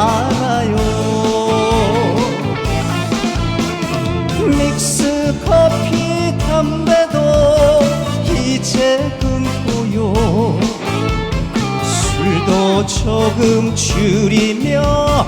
살아요. 믹스 커피 담배도 이제 끊고요. 술도 조금 줄이며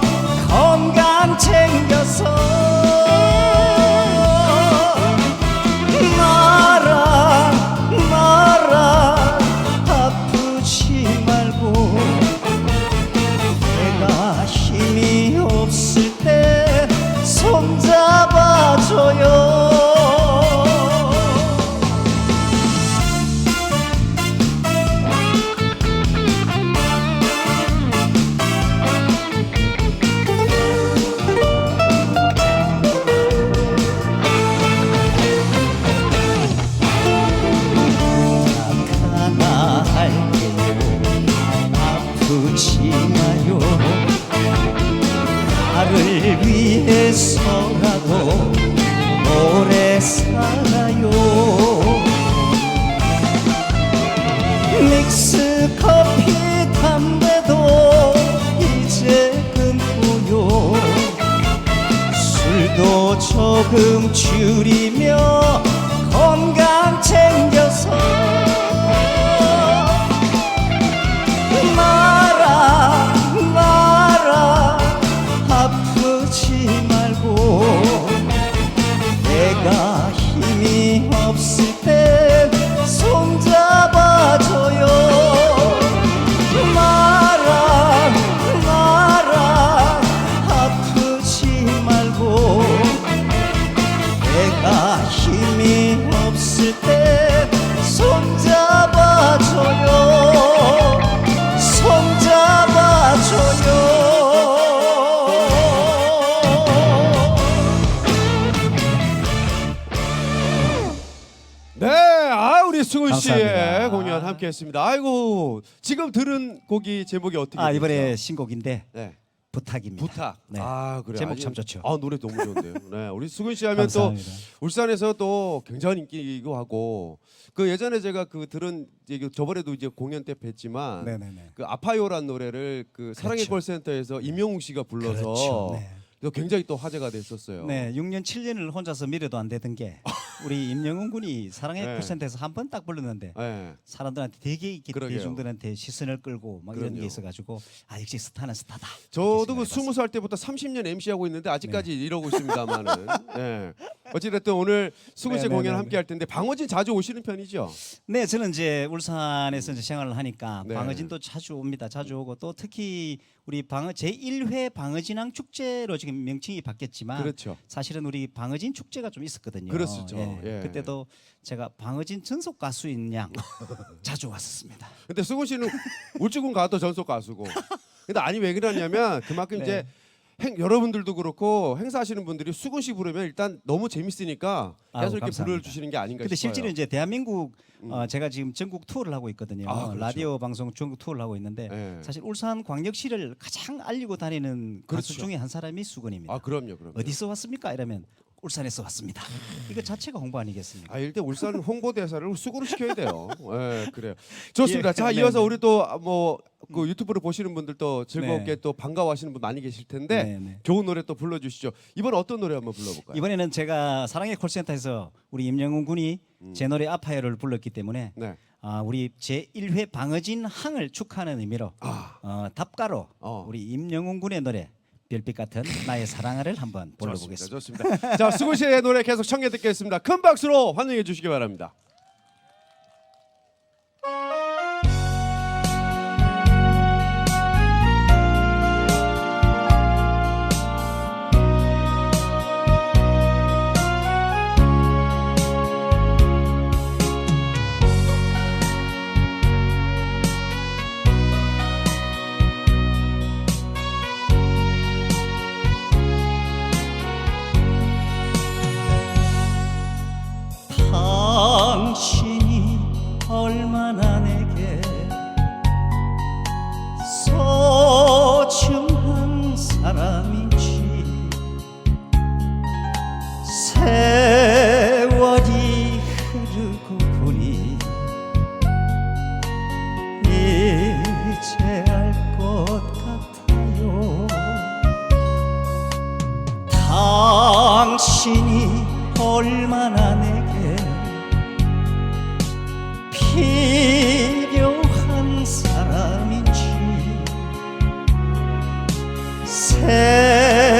조금 줄이며 함께했습니다. 아이고 지금 들은 곡이 제목이 어떻게? 아 이번에 되죠? 신곡인데 네, 부탁입니다. 부탁. 네. 아 그래. 제목 참 좋죠. 아 노래 너무 좋은데요. 네, 우리 승훈 씨 하면 또 감사합니다. 울산에서 또 굉장히 인기이고 하고 그 예전에 제가 그 들은 이게 저번에도 이제 공연 때 뵀지만 네네네. 그 아파요란 노래를 그 사랑의 그렇죠. 콜센터에서 임영웅 씨가 불러서 그렇죠. 네. 또 굉장히 또 화제가 됐었어요. 네, 6년 7년을 혼자서 밀어도 안 되던 게 우리 임영웅 군이 사랑의 네. 콜센터에서 한 번 딱 불렀는데 네. 사람들한테 되게 이렇게 그러게요. 대중들한테 시선을 끌고 막 이런 그럼요. 게 있어가지고 아 역시 스타는 스타다. 저도 그 스무 살 때부터 30년 MC 하고 있는데 아직까지 이러고 있습니다만은. 네. 어찌됐든 오늘 승훈 씨 네, 네, 공연 네, 함께 할 텐데 방어진 자주 오시는 편이죠. 네, 저는 이제 울산에서 이제 생활을 하니까 네. 방어진도 자주 옵니다. 자주 오고 또 특히 우리 방어 제 1회 방어진항 축제로 지금 명칭이 바뀌었지만 그렇죠. 사실은 우리 방어진 축제가 좀 있었거든요. 그랬었죠. 예. 예. 그때도 제가 방어진 전속 가수인 양 자주 왔었습니다. 근데 승훈 씨는 울주군 가도 전속 가수고. 근데 아니 왜 그러냐면 그만큼 네. 이제 행, 여러분들도 그렇고 행사하시는 분들이 수근 씨 부르면 일단 너무 재밌으니까 계속 이렇게 감사합니다. 불러주시는 게 아닌가 근데 싶어요. 실제로 이제 대한민국 어, 제가 지금 전국 투어를 하고 있거든요. 아, 그렇죠. 라디오 방송 전국 투어를 하고 있는데 네. 사실 울산 광역시를 가장 알리고 다니는 가수 그렇죠. 중에 한 사람이 수근입니다. 아 그럼요, 그럼요. 어디서 왔습니까? 이러면 울산에서 왔습니다. 이거 자체가 홍보 아니겠습니까? 아 일단 울산 홍보 대사를 수구로 시켜야 돼요. 예, 그래요. 좋습니다. 예, 자 네, 이어서 네. 우리 또뭐그 유튜브를 보시는 분들도 즐겁게 네. 또 반가워하시는 분 많이 계실 텐데 네, 네. 좋은 노래 또 불러주시죠. 이번 어떤 노래 한번 불러볼까요? 이번에는 제가 사랑의 콜센터에서 우리 임영웅 군이 음. 제 노래 아파요를 불렀기 때문에 네. 아, 우리 제 1회 방어진 항을 축하하는 의미로 아. 어, 답가로 어. 우리 임영웅 군의 노래 별빛 같은 나의 사랑을 한번 좋습니다. 불러보겠습니다. 좋습니다. 자 수구 씨의 노래 계속 청해 듣겠습니다. 큰 박수로 환영해 주시기 바랍니다. 얼마나 내게 필요한 사람인지. 세월이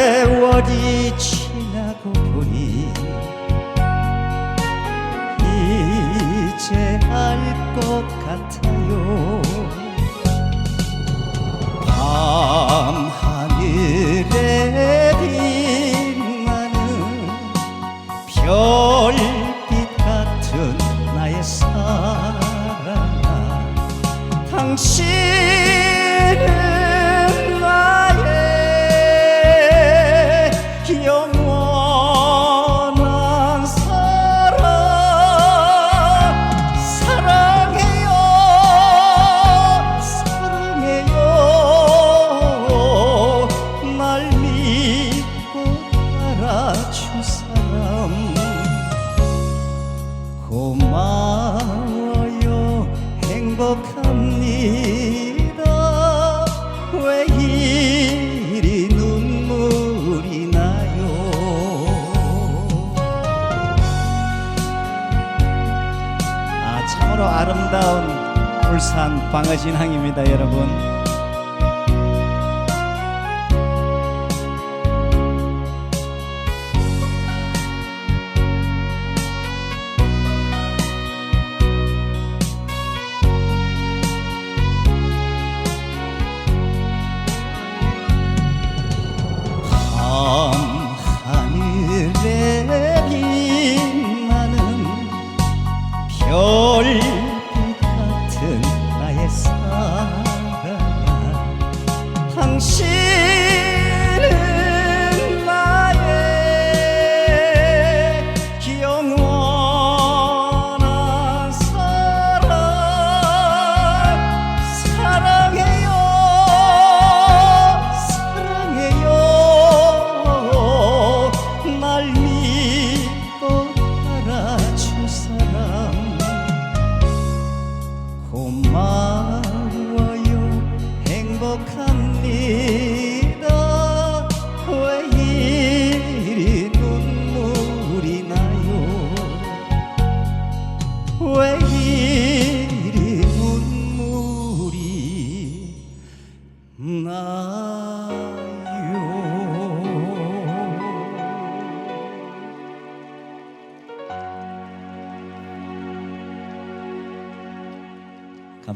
지나고 보니 이제 알 것 같아 아름다운 울산 방어진항입니다 여러분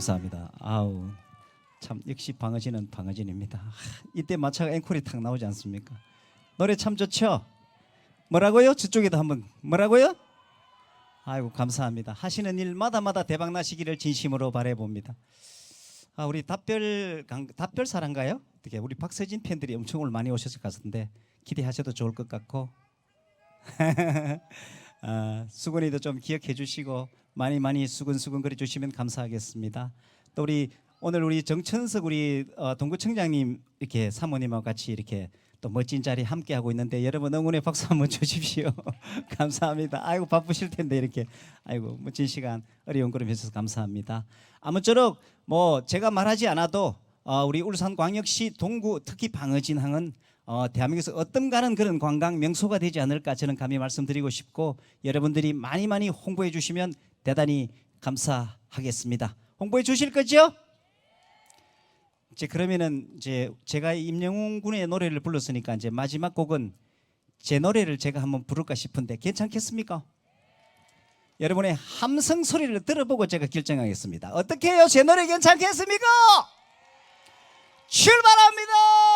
감사합니다. 아우 참 역시 방어진은 방어진입니다. 하, 이때 마차가 앵콜이 탁 나오지 않습니까? 노래 참 좋죠. 뭐라고요? 저쪽에도 한번 뭐라고요? 아이고 감사합니다. 하시는 일마다마다 대박 나시기를 진심으로 바래봅니다. 아 우리 답별 강, 답별 사랑가요? 어떻게 우리 박서진 팬들이 엄청 오늘 많이 오셨을 것 같은데 기대하셔도 좋을 것 같고 아, 수근이도 좀 기억해 주시고 많이 많이 수근수근 그려 주시면 감사하겠습니다. 또 우리 오늘 우리 정천석 우리 어, 동구청장님 이렇게 사모님하고 같이 이렇게 또 멋진 자리 함께 하고 있는데 여러분 응원의 박수 한번 주십시오. 감사합니다. 아이고 바쁘실 텐데 이렇게 아이고 멋진 시간 어려운 걸음 해주셔서 감사합니다. 아무쪼록 뭐 제가 말하지 않아도 어, 우리 울산광역시 동구 특히 방어진항은 어, 대한민국에서 어떤 가는 그런 관광 명소가 되지 않을까 저는 감히 말씀드리고 싶고 여러분들이 많이 많이 홍보해 주시면 대단히 감사하겠습니다. 홍보해 주실 거죠? 이제 그러면은 이제 제가 임영웅 군의 노래를 불렀으니까 이제 마지막 곡은 제 노래를 제가 한번 부를까 싶은데 괜찮겠습니까? 여러분의 함성 소리를 들어보고 제가 결정하겠습니다. 어떻게 해요? 제 노래 괜찮겠습니까? 출발합니다.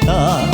等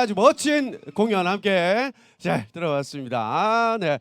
아주 멋진 공연 함께 잘 들어왔습니다. 아, 네.